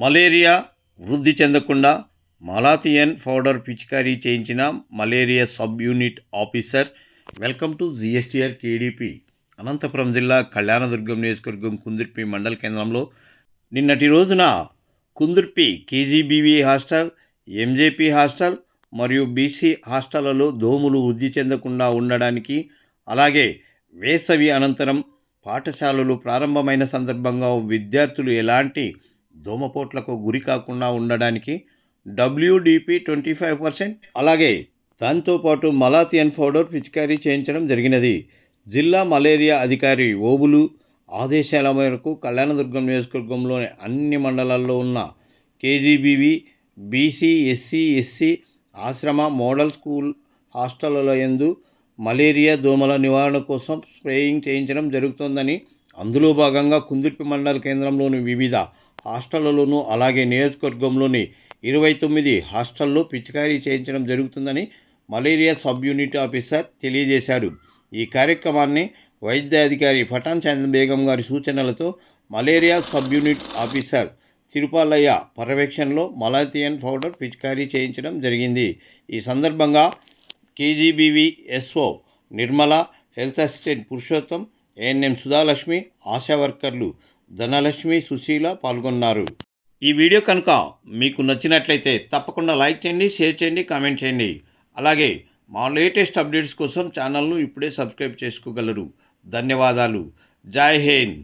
Malaria వృద్ధి చెందకుండా malathion powder పిచికారీ చేయించిన malaria sub unit officer welcome to GSTR KDP. Anantapuram జిల్లా కళ్యాణదుర్గం నియోజకవర్గం కుందుర్పి మండల కేంద్రంలో నిన్నటి రోజున Kundurpi KGBV hostel MJP hostel మరియు బీసీ హాస్టళ్ళలో దోమలు వృద్ధి చెందకుండా ఉండడానికి అలాగే వేసవి అనంతరం పాఠశాలలు ప్రారంభమైన సందర్భంగా విద్యార్థులు ఎలాంటి దోమపోట్లకు గురి కాకుండా ఉండడానికి డబ్ల్యూడిపి ట్వంటీ ఫైవ్ పర్సెంట్. అలాగే దాంతోపాటు మలాథియన్ పౌడర్ పిచికారీ చేయించడం జరిగినది. జిల్లా మలేరియా అధికారి ఓబులు ఆదేశాల మేరకు కళ్యాణదుర్గం నియోజకవర్గంలోని అన్ని మండలాల్లో ఉన్న కేజీబీవి బీసీ ఎస్సీ ఎస్సీ ఆశ్రమ మోడల్ స్కూల్ హాస్టళ్ళలో యందు మలేరియా దోమల నివారణ కోసం స్ప్రేయింగ్ చేయించడం జరుగుతోందని అందులో భాగంగా కుందుర్పి మండల కేంద్రంలోని వివిధ హాస్టళ్ళలోనూ అలాగే నియోజకవర్గంలోని ఇరవై తొమ్మిది హాస్టల్లో పిచికారీ చేయించడం జరుగుతుందని మలేరియా సబ్ యూనిట్ ఆఫీసర్ తెలియజేశారు. ఈ కార్యక్రమాన్ని వైద్యాధికారి ఫటాన్ పఠాన్ చంద్ర బేగం గారి సూచనలతో malaria sub unit officer Tirupalaiah పర్యవేక్షణలో మలాథియన్ పౌడర్ పిచికారీ చేయించడం జరిగింది. ఈ సందర్భంగా KGBV SO Nirmala health assistant Purushottam ANM Sudhalakshmi ASHA వర్కర్లు ధనలక్ష్మి సుశీల పాల్గొన్నారు. ఈ వీడియో కనుక మీకు నచ్చినట్లయితే తప్పకుండా లైక్ చేయండి షేర్ చేయండి కామెంట్ చేయండి. అలాగే మా లేటెస్ట్ అప్డేట్స్ కోసం ఛానల్ను ఇప్పుడే సబ్స్క్రైబ్ చేసుకోగలరు. ధన్యవాదాలు. జై హింద్.